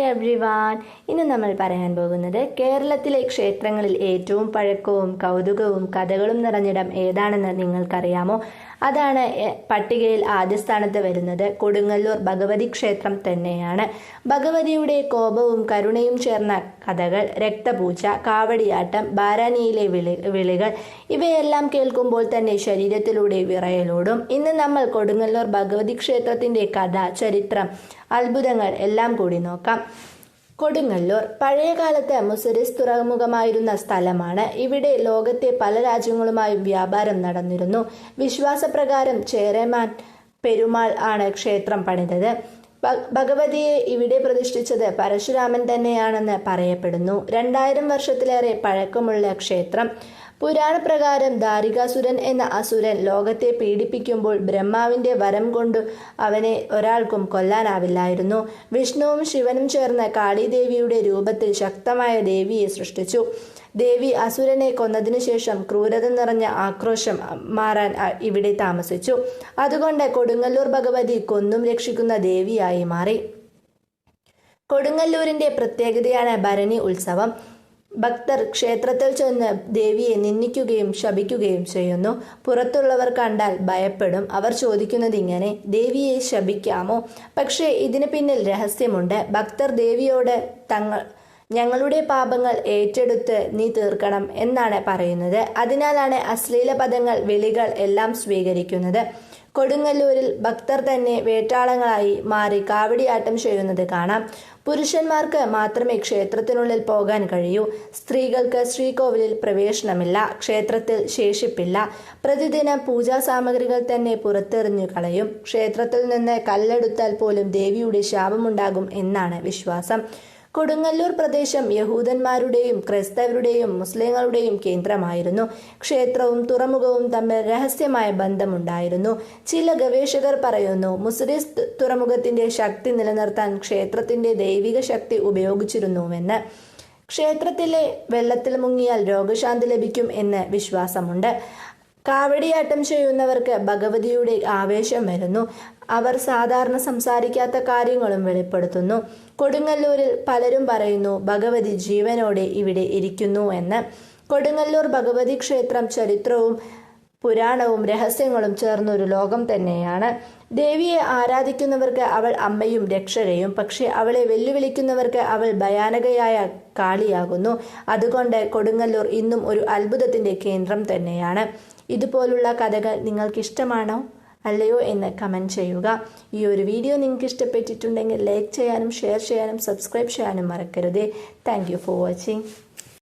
Hi everyone ഇന്ന് നമ്മൾ പറയാൻ പോകുന്നത് കേരളത്തിലെ ക്ഷേത്രങ്ങളിൽ ഏറ്റവും പഴക്കവും കൗതുകവും കഥകളും നിറഞ്ഞിടം ഏതാണെന്ന് നിങ്ങൾക്കറിയാമോ? അതാണ് പട്ടികയിൽ ആദ്യ സ്ഥാനത്ത് വരുന്നത് കൊടുങ്ങല്ലൂർ ഭഗവതി ക്ഷേത്രം തന്നെയാണ്. ഭഗവതിയുടെ കോപവും കരുണയും ചേർന്ന കഥകൾ രക്തപൂച്ച കാവടിയാട്ടം ബാരാനിയിലെ വിളി വിളികൾ ഇവയെല്ലാം കേൾക്കുമ്പോൾ തന്നെ ശരീരത്തിലൂടെ വിറയലോടും. ഇന്ന് നമ്മൾ കൊടുങ്ങല്ലൂർ ഭഗവതി ക്ഷേത്രത്തിന്റെ കഥ ചരിത്രം അത്ഭുതങ്ങൾ എല്ലാം കൂടി നോക്കാം. കൊടുങ്ങല്ലൂർ പഴയകാലത്തെ മുസരിസ് തുറമുഖമായിരുന്ന സ്ഥലമാണ്. ഇവിടെ ലോകത്തെ പല രാജ്യങ്ങളുമായും വ്യാപാരം നടന്നിരുന്നു. വിശ്വാസപ്രകാരം ചേരമാൻ പെരുമാൾ ആണ് ക്ഷേത്രം പണിതത്. ഭഗവതിയെ ഇവിടെ പ്രതിഷ്ഠിച്ചത് പരശുരാമൻ തന്നെയാണെന്ന് പറയപ്പെടുന്നു. രണ്ടായിരം വർഷത്തിലേറെ പഴക്കമുള്ള ക്ഷേത്രം പുരാണപ്രകാരം ദാരികാസുരൻ എന്ന അസുരൻ ലോകത്തെ പീഡിപ്പിക്കുമ്പോൾ ബ്രഹ്മാവിന്റെ വരം കൊണ്ട് അവനെ ഒരാൾക്കും കൊല്ലാനാവില്ലായിരുന്നു. വിഷ്ണുവും ശിവനും ചേർന്ന് കാളിദേവിയുടെ രൂപത്തിൽ ശക്തമായ ദേവിയെ സൃഷ്ടിച്ചു. ദേവി അസുരനെ കൊന്നതിനു ശേഷം ക്രൂരത നിറഞ്ഞ ആക്രോശം മാറാൻ ഇവിടെ താമസിച്ചു. അതുകൊണ്ട് കൊടുങ്ങല്ലൂർ ഭഗവതി കൊന്നും രക്ഷിക്കുന്ന ദേവിയായി മാറി. കൊടുങ്ങല്ലൂരിന്റെ പ്രത്യേകതയാണ് ഭരണി ഉത്സവം. ഭക്തർ ക്ഷേത്രത്തിൽ ചെന്ന് ദേവിയെ നിന്ദിക്കുകയും ശപിക്കുകയും ചെയ്യുന്നു. പുറത്തുള്ളവർ കണ്ടാൽ ഭയപ്പെടും. അവർ ചോദിക്കുന്നത് ഇങ്ങനെ ദേവിയെ ശപിക്കാമോ? പക്ഷേ ഇതിന് പിന്നിൽ രഹസ്യമുണ്ട്. ഭക്തർ ദേവിയോട് തങ്ങൾ ഞങ്ങളുടെ പാപങ്ങൾ ഏറ്റെടുത്ത് നീ തീർക്കണം എന്നാണ് പറയുന്നത്. അതിനാലാണ് അശ്ലീല പദങ്ങൾ വിളികൾ എല്ലാം സ്വീകരിക്കുന്നത്. കൊടുങ്ങല്ലൂരിൽ ഭക്തർ തന്നെ വേട്ടാളങ്ങളായി മാറി കാവടിയാട്ടം ചെയ്യുന്നത് കാണാം. പുരുഷന്മാർക്ക് മാത്രമേ ക്ഷേത്രത്തിനുള്ളിൽ പോകാൻ കഴിയൂ. സ്ത്രീകൾക്ക് ശ്രീകോവിലിൽ പ്രവേശനമില്ല. ക്ഷേത്രത്തിൽ ശേഷിപ്പില്ല. പ്രതിദിന പൂജാ സാമഗ്രികൾ തന്നെ പുറത്തെറിഞ്ഞു കളയും. ക്ഷേത്രത്തിൽ നിന്ന് കല്ലെടുത്താൽ പോലും ദേവിയുടെ ശാപമുണ്ടാകും എന്നാണ് വിശ്വാസം. കൊടുങ്ങല്ലൂർ പ്രദേശം യഹൂദന്മാരുടെയും ക്രൈസ്തവരുടെയും മുസ്ലിങ്ങളുടെയും കേന്ദ്രമായിരുന്നു. ക്ഷേത്രവും തുറമുഖവും തമ്മിൽ രഹസ്യമായ ബന്ധമുണ്ടായിരുന്നു. ചില ഗവേഷകർ പറയുന്നു മുസ്ലിസ് തുറമുഖത്തിന്റെ ശക്തി നിലനിർത്താൻ ക്ഷേത്രത്തിന്റെ ദൈവിക ശക്തി ഉപയോഗിച്ചിരുന്നുവെന്ന്. ക്ഷേത്രത്തിലെ വെള്ളത്തിൽ മുങ്ങിയാൽ രോഗശാന്തി ലഭിക്കും എന്ന് വിശ്വാസമുണ്ട്. കാവടിയാട്ടം ചെയ്യുന്നവർക്ക് ഭഗവതിയുടെ ആവേശം വരുന്നു. അവർ സാധാരണ സംസാരിക്കാത്ത കാര്യങ്ങളും വെളിപ്പെടുത്തുന്നു. കൊടുങ്ങല്ലൂരിൽ പലരും പറയുന്നു ഭഗവതി ജീവനോടെ ഇവിടെ ഇരിക്കുന്നു എന്ന്. കൊടുങ്ങല്ലൂർ ഭഗവതി ക്ഷേത്രം ചരിത്രവും പുരാണവും രഹസ്യങ്ങളും ചേർന്നൊരു ലോകം തന്നെയാണ്. ദേവിയെ ആരാധിക്കുന്നവർക്ക് അവൾ അമ്മയും രക്ഷകയും പക്ഷേ അവളെ വെല്ലുവിളിക്കുന്നവർക്ക് അവൾ ഭയാനകയായ കാളിയാകുന്നു. അതുകൊണ്ട് കൊടുങ്ങല്ലൂർ ഇന്നും ഒരു അത്ഭുതത്തിന്റെ കേന്ദ്രം തന്നെയാണ്. ഇതുപോലുള്ള കഥകൾ നിങ്ങൾക്കിഷ്ടമാണോ? അല്ലയോ എന്ന് കമന്റ് ചെയ്യുക. ഈ ഒരു വീഡിയോ നിങ്ങൾക്ക് ഇഷ്ടപ്പെട്ടിട്ടുണ്ടെങ്കിൽ ലൈക്ക് ചെയ്യാനും ഷെയർ ചെയ്യാനും സബ്സ്ക്രൈബ് ചെയ്യാനും മറക്കരുത്. Thank for watching.